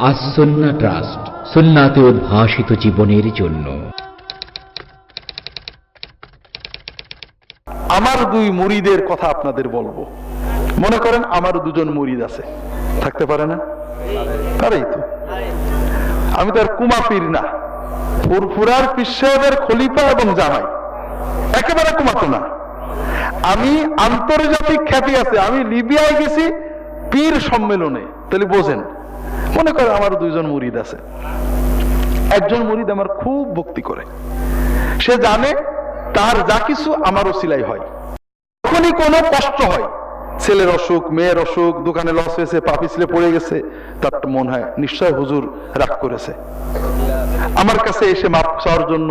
আসন্না trust, সুন্নাতে উদ্ভাসিত জীবনের জন্য। আমার দুই কথা আপনাদের বলব। মনে করেন আমার দুজন আছে। থাকতে পারে না? তারাই তো। আমি তার কুমা পীর না। খলিফা এবং জামাই। একেবারে কুমাতো না। আমি আন্তর্জাতিক খ্যাতি আছে। আমি লিবিয়ায় গেছি পীর সম্মেলনে। তাহলে বোঝেন মনে করে আমার দুইজন মুরিদ আছে। একজন মুরিদ আমার খুব ভক্তি করে। সে জানে তার যা কিছু আমার ওসিলাই হয়। যখনই কোনো কষ্ট হয়, ছেলের অসুখ, মেয়ের অসুখ, দোকানে লস হয়েছে, পা পিছলে পড়ে গেছে, তার মনে হয়, নিশ্চয় হুজুর রাগ করেছে। আমার কাছে এসে মাপ চাওয়ার জন্য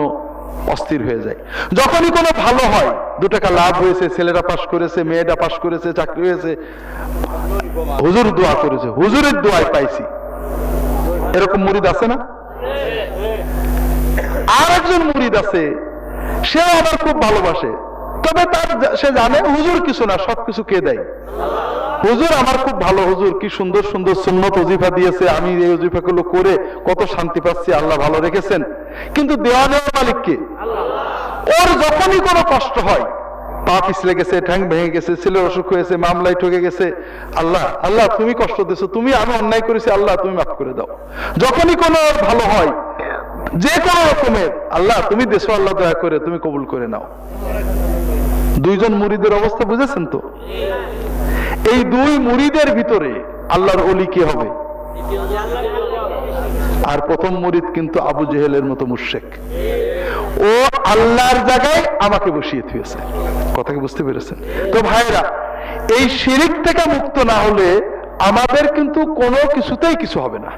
অস্থির হয়ে যায়। যখনই কোনো ভালো হয়, দু টাকা লাভ হয়েছে ছেলেরা পাশ করেছে, মেয়েটা পাশ করেছে, চাকরি হয়েছে, হুজুর দোয়া করেছে, হুজুরের দোয়ায় পাইছি। এরকম মুরিদ আছে না? আর একজন মুরিদ আছে, সেও আমার খুব ভালোবাসে। তবে তার সে জানে হুজুর কিছু না সবকিছু কে দেয়? হুজুর আমার খুব ভালো হুজুর, কি সুন্দর সুন্দর সুন্নত অজিফা দিয়েছে, আমি এই অজিফা গুলো করে কত শান্তি পাচ্ছি, আল্লাহ ভালো রেখেছেন। কিন্তু দেওয়া নেওয়ার মালিক কে? ওর যখনই কোনো কষ্ট হয় পা পিছলে গেছে, ঠ্যাং ভেঙে গেছে, ছেলের অসুখ হয়েছে, মামলায় ঠকে গেছে। আল্লাহ আল্লাহ, তুমি কষ্ট দিছো, তুমি আমি অন্যায় করেছি, আল্লাহ, তুমি মাফ করে দাও। যখনই কোনো ভালো হয়, যে কোনো রকমের, আল্লাহ, তুমি দেশো আল্লাহ, দয়া করে, তুমি কবুল করে নাও। দুইজন মুরিদের অবস্থা বুঝেছেন তো? এই দুই মুরিদের ভিতরে আল্লাহর অলি কে হবে? আর প্রথম মুরিদ কিন্তু আবু জেহেলের মতো মুশেক ও আল্লাহর জায়গায় আমাকে বসিয়ে থুয়েছে কথা কি বুঝতে পেরেছেন? তো ভাইরা এই শিরিক থেকে মুক্ত না হলে আমাদের কিন্তু কোনো কিছুতেই কিছু হবে না।